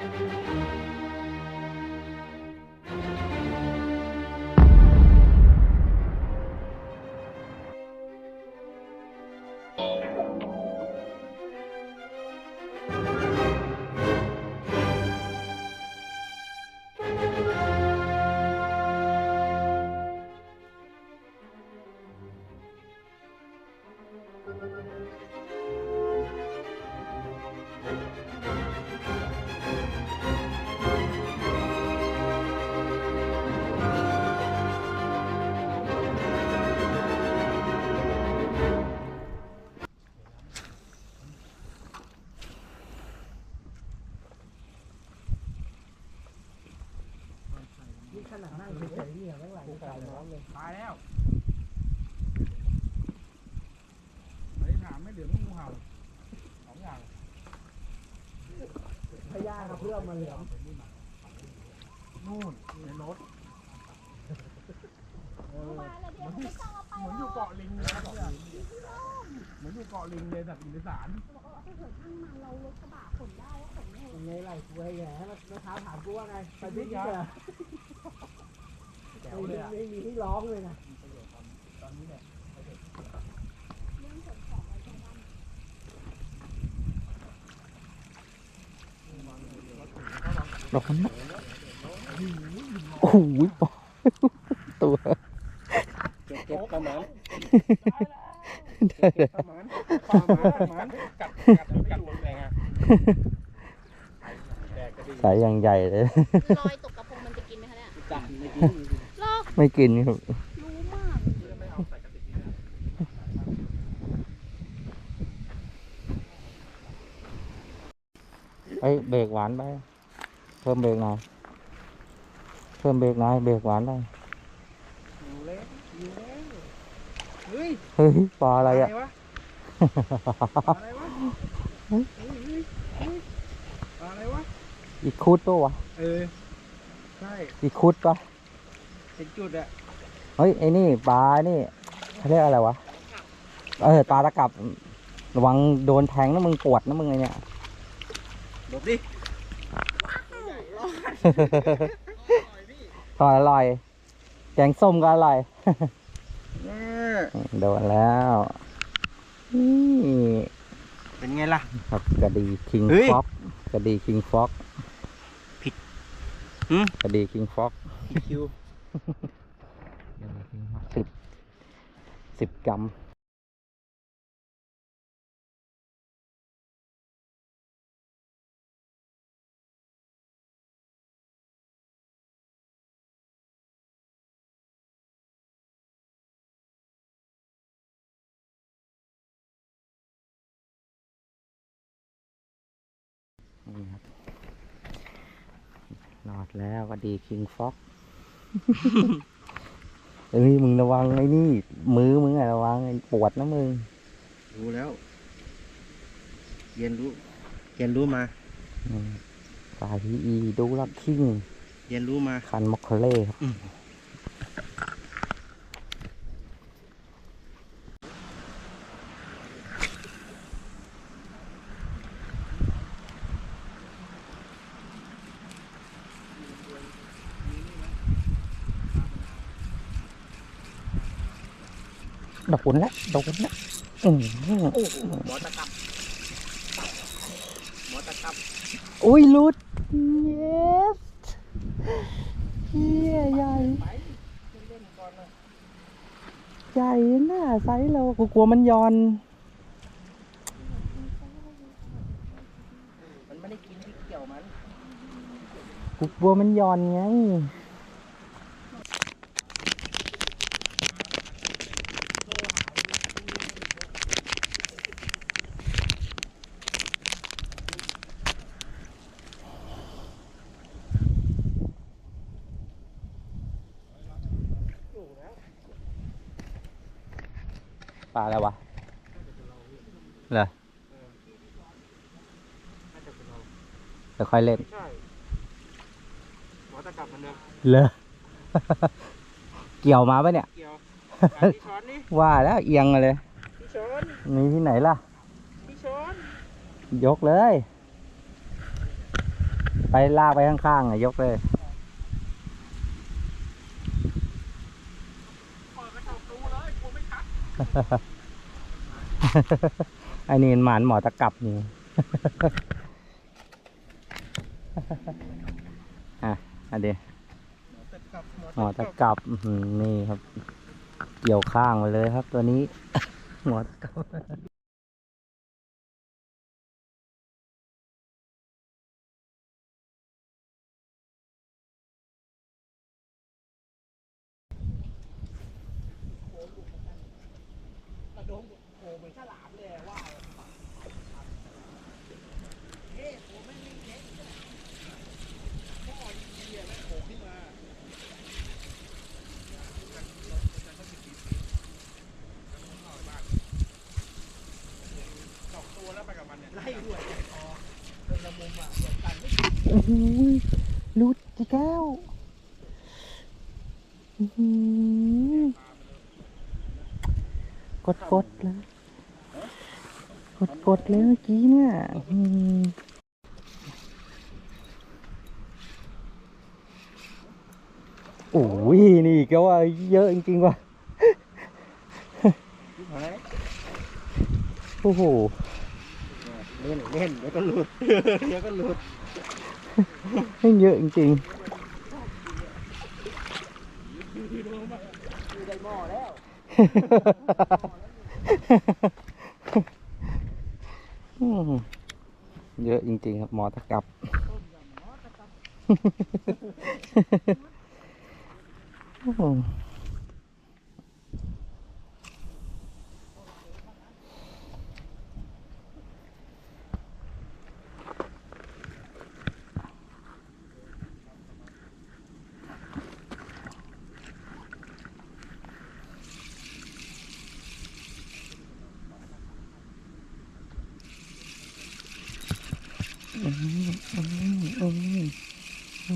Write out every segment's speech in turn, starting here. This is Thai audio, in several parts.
นี่ ขนาดนั่งเฉยๆเนี่ยไม่ไหวใส่น้ำเลยตายแล้วไอ้ถามไม่เหลือลูกงูเห่าสองอย่างพญากับเพื่อมมาเหลือมนู่นในรถเออมาแล้วเดี๋ยวไม่ต้องเอาไปเหมือนอยู่เกาะลิงเลยนะเหมือนอยู่เกาะลิงเลยแบบอีสานบอกว่าถ้าเกิดช่างมันเรารถกระบะขนได้ก็ขนไม่ยังไงไหลกูไอ้แย่เมื่อเช้าถามกูว่าไงไปบิ๊กเหรอแจ๋วเลยอะ ไม่มีที่ร้องเลยนะตอนนี้เนี่ยเรื่องขนของอะไรทั้งนั้นดอกนั้นโอ้โหตัวเก็บประมาณประมาณประมาณประมาณกัดกัดกัดหมดแรงอะแดกก็ดีสายอย่างใหญ่เลยลอยตก ไม่กินครับรู้มากไม่เอาใส่กระติกนี่นะเอ้ยเบรกหวานไป เพิ่มเบรกหน่อยเพิ่มเบรกหน่อยเบรกหวานได้อยู่แล้วอยู่แล้วเฮ้ยเฮ้ยปลาอะไรอะวะอะไรวะเฮ้ยเฮ้ยเฮ้ยอะไรวะอีกคุดปะวะเออใช่อีกคุดปะ เป็นจุดอะเฮ้ยไอ้นี่ปลานี่เขาเรียกอะไรวะเออปลาตะกับระวังโดนแทงนะมึงปวดนะมึงไอเนี่ยหลบดิตอนอร่อย แกงส้มก็อร่อยเนี่ยโดนแล้วนี่เป็นไงล่ะ ครับกระดีคิงเฮ้ยฟ็อกกระดีคิงฟ็อกผิดหืมกระดีคิงฟ็อกคิว สิบสิบกรัมนี่ครับรอดแล้วก็ดีคิงฟ็อก เอ้ยมึงระวังไอ้นี่ มือมึงอะระวังไอ้ปวดนะมึงรู้แล้ว เรียนรู้ เรียนรู้มา อืมสายพีอีดูลักคิงเรียนรู้มา คันมอคเคเล่ครับโดนแล้ว โดนแล้วอืมโอ้โหหมอตะกับหมอตะกับอุ้ยหลุด yes เฮียใหญ่ไปเล่นๆก่อนนะใหญ่น่าไซส์เรากูกลัวมันย้อน มันไม่ได้กินที่เกี่ยวมัน กูกลัวมันย้อนไง ปลาอะไรวะเหรอเดี๋ยวค่อยเล่นใช่หมอตะกับมันเนอะเหรอ เกี่ยวมาปะเนี่ย เกี่ยวอะพี่ช้อนนี่ว่าแล้วเอียงมาเลย พี่ช้อนมีที่ไหนล่ะ พี่ช้อนยกเลย ไปลากไปข้างๆอะยกเลย เปิดกระจกดูเลยกลัวไม่ชัด ไอันี่หมานหมอตะกลับนี่อะอันเดียหมอตะกลับนี่ครับ เกี่ยวข้างไปเลยครับตัวนี้ หมอตะกลับ กระดงโผล่เหมือนฉลามเลยว่าเฮ้โผล่ไม่มีเล็กพ่อดีๆแม่งโผล่ขึ้นมาสองตัวแล้วไปกับมันเนี่ยไล่ด้วยใจคอเป็นละมุมอะเหมือนกันไม่ โอ้โหหลุดจีแก้วอื้อหือกดกดๆเลยกดกดๆเลยเมื่อกี้เนี่ยอื้อหือโอ้ยนี่ก็ว่าเยอะจริงๆว่ะโอ้โห เล่นเล่นเดี๋ยวก็หลุดเดี๋ยวก็หลุด ให้เยอะจริงเยอะจริงๆครับหมอตะกับโอ้โหอืมอืมอืมโอ้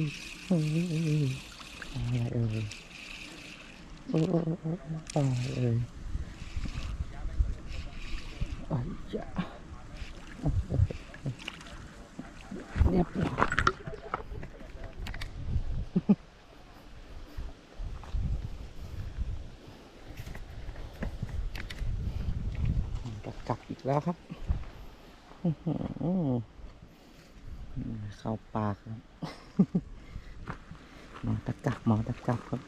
ยโอ้ยอะไรเอ่ยโอ้โอ้โอ้โอ้อะไรเอ่ยอ้ยจ้ะเรียบร้อยจะกลับอีก แล้วครับเข้าปากครับหมอตะกับหมอตะกับครับ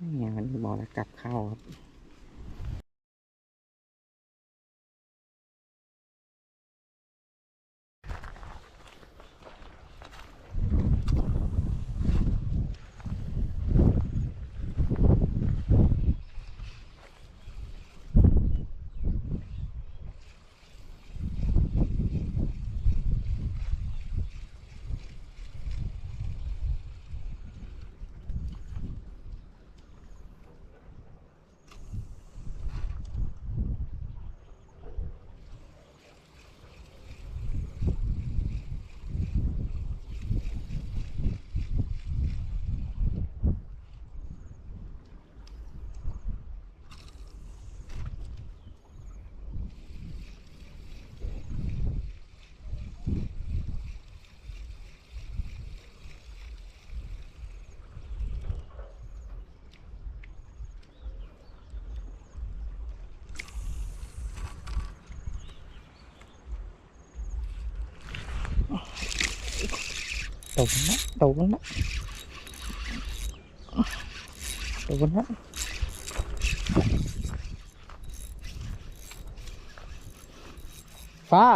นี่ไงวันนี้หมอตะกับเข้าครับ ตกนะตกนะตกนะฟ้า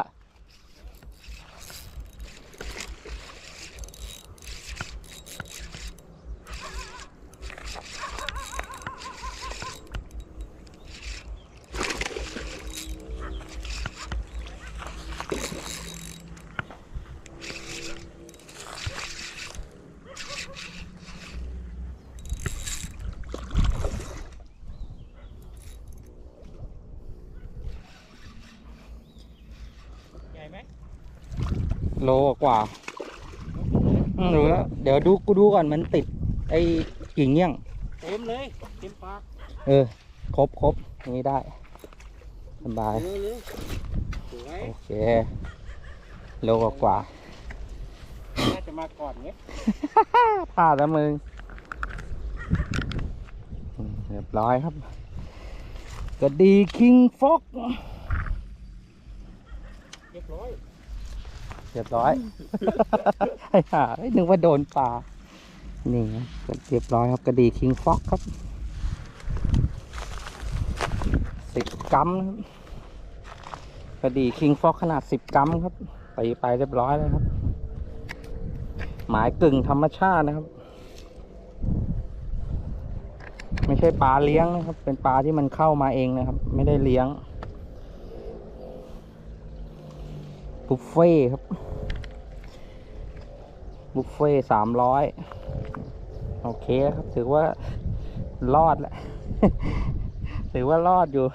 ใหญ่ไหม โลกว่าอืมดูแล้วเดี๋ยวดูกูดูก่อนมันติด ไอ้กิ่งเงี้ยง เต็มเลย เต็มปาก เออ ครบครบอย่างนี้ได้สบายเร็วเร็วสวยโอเค โลกว่าจะมาก่อนเนี้ยพลาดแล้วมึงอืมเรียบร้อยครับกระดีคิงฟอกเรียบร้อย เรียบร้อย ไอ้ห่าเอ้ยนึกว่าโดนปลา นี่นะก็เรียบร้อยครับกระดีคิงฟอกครับสิบกรัมครับกระดีคิงฟอกขนาดสิบกรัมครับตีไปเรียบร้อยแล้วครับ หมายกึ่งธรรมชาตินะครับ ไม่ใช่ปลาเลี้ยงนะครับ เป็นปลาที่มันเข้ามาเองนะครับ ไม่ได้เลี้ยง บุฟเฟ่ต์ครับ บุฟเฟ่สามร้อยโอเคครับ ถือว่ารอดแหละถือว่ารอดอยู่